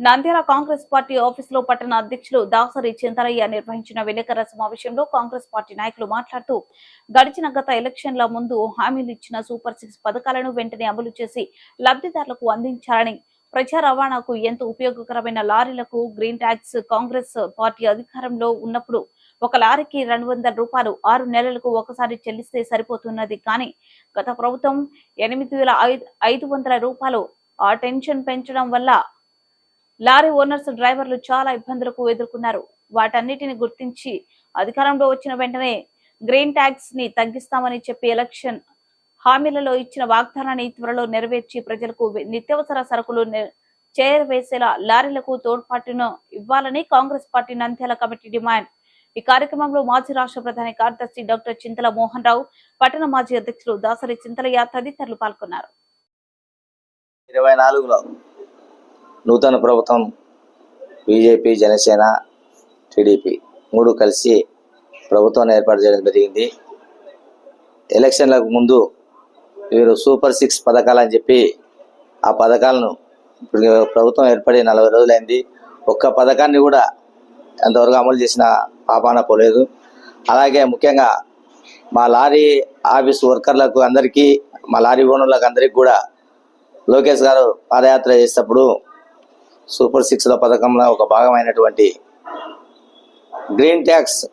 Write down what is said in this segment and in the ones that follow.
Nandyal Congress party ఆఫీసులో పట్టణ అధ్యక్షులు దాసరి చింతరయ్య నిర్వహించిన విలేకరుల సమావేశంలో కాంగ్రెస్ పార్టీ నాయకులు మాట్లాడుతూ గడిచిన గత ఎలక్షన్ల ముందు హామీలు ఇచ్చిన సూపర్ సిక్స్ పథకాలను వెంటనే అమలు చేసి లబ్ధిదారులకు అందించాలని ప్రజా రవాణాకు ఎంతో ఉపయోగకరమైన లారీలకు గ్రీన్ ట్యాక్స్ కాంగ్రెస్ పార్టీ అధికారంలో ఉన్నప్పుడు ఒక లారీకి రెండు వందల రూపాయలు ఆరు నెలలకు ఒకసారి చెల్లిస్తే సరిపోతున్నది. కానీ గత ప్రభుత్వం ఎనిమిది వేల ఐదు ఐదు వందల రూపాయలు ఆ టెన్షన్ పెంచడం వల్ల లారీ ఓనర్స్ డ్రైవర్లు చాలా ఇబ్బందులకు ఎదుర్కొన్నారు. వాటన్నిటిని గుర్తించి అధికారంలో వచ్చిన వెంటనే గ్రీన్ ట్యాక్స్ని తగ్గిస్తామని చెప్పి ఎలక్షన్ హామీలలో ఇచ్చిన వాగ్దానాన్ని త్వరలో నెరవేర్చి ప్రజలకు నిత్యావసర సరుకులు చేరవేసేలా లారీలకు తోడ్పాటును ఇవ్వాలని Congress party Nandyal committee demand. ఈ కార్యక్రమంలో మాజీ రాష్ట్ర ప్రధాని కార్యదర్శి డాక్టర్ చింతల మోహన్ రావు పట్టణ మాజీ అధ్యక్షులు దాసరి చింతలయ్య తదితరులు పాల్గొన్నారు. ఇరవై నాలుగులో నూతన ప్రభుత్వం బీజేపీ జనసేన టీడీపీ మూడు కలిసి ప్రభుత్వాన్ని ఏర్పాటు చేయడం జరిగింది. ఎలక్షన్లకు ముందు వీరు సూపర్ సిక్స్ పథకాలు అని చెప్పి ఆ పథకాలను ఇప్పుడు ప్రభుత్వం ఏర్పడి నలభై రోజులైంది. ఒక్క పథకాన్ని కూడా ఎంతవరకు అమలు చేసిన పాపాన పోలేదు. అలాగే ముఖ్యంగా మా లారీ ఆఫీస్ వర్కర్లకు అందరికీ మా లారీ ఓనర్లకు అందరికీ కూడా లోకేష్ గారు పాదయాత్ర చేసేటప్పుడు సూపర్ సిక్స్ల పథకంలో ఒక భాగమైనటువంటి గ్రీన్ ట్యాక్స్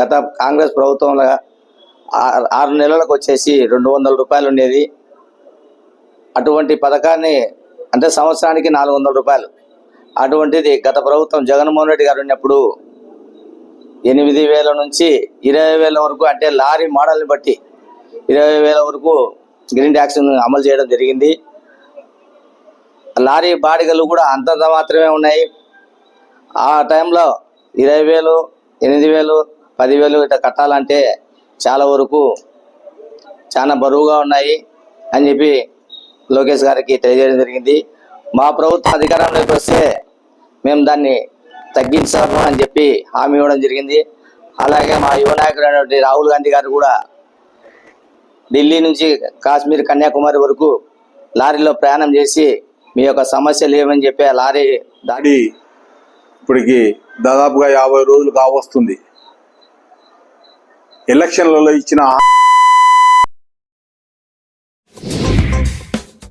గత కాంగ్రెస్ ప్రభుత్వంలో ఆ- ఆరు నెలలకు వచ్చేసి రెండు వందల రూపాయలు ఉండేది. అటువంటి పథకాన్ని అంటే సంవత్సరానికి నాలుగు వందల రూపాయలు. అటువంటిది గత ప్రభుత్వం జగన్మోహన్ రెడ్డి గారు ఉన్నప్పుడు ఎనిమిది వేల నుంచి ఇరవై వేల వరకు అంటే లారీ మోడల్ని బట్టి ఇరవై వేల వరకు గ్రీన్ ట్యాక్స్ అమలు చేయడం జరిగింది. లారీ బాడిగలు కూడా అంతంత మాత్రమే ఉన్నాయి. ఆ టైంలో ఇరవై వేలు ఎనిమిది వేలు పదివేలు ఇట్లా కట్టాలంటే చాలా వరకు చాలా బరువుగా ఉన్నాయి అని చెప్పి లోకేష్ గారికి తెలియజేయడం జరిగింది. మా ప్రభుత్వం అధికారంలోకి వస్తే మేము దాన్ని తగ్గించాము అని చెప్పి హామీ ఇవ్వడం జరిగింది. అలాగే మా యువ నాయకుడైనటువంటి రాహుల్ గాంధీ గారు కూడా ఢిల్లీ నుంచి కాశ్మీర్ కన్యాకుమారి వరకు లారీలో ప్రయాణం చేసి మీ యొక్క సమస్యలు ఏమని చెప్పి ఆ లారీ దాడి దాడి ఇప్పటికి దాదాపుగా యాభై రోజులు కావస్తుంది. ఎలక్షన్లలో ఇచ్చిన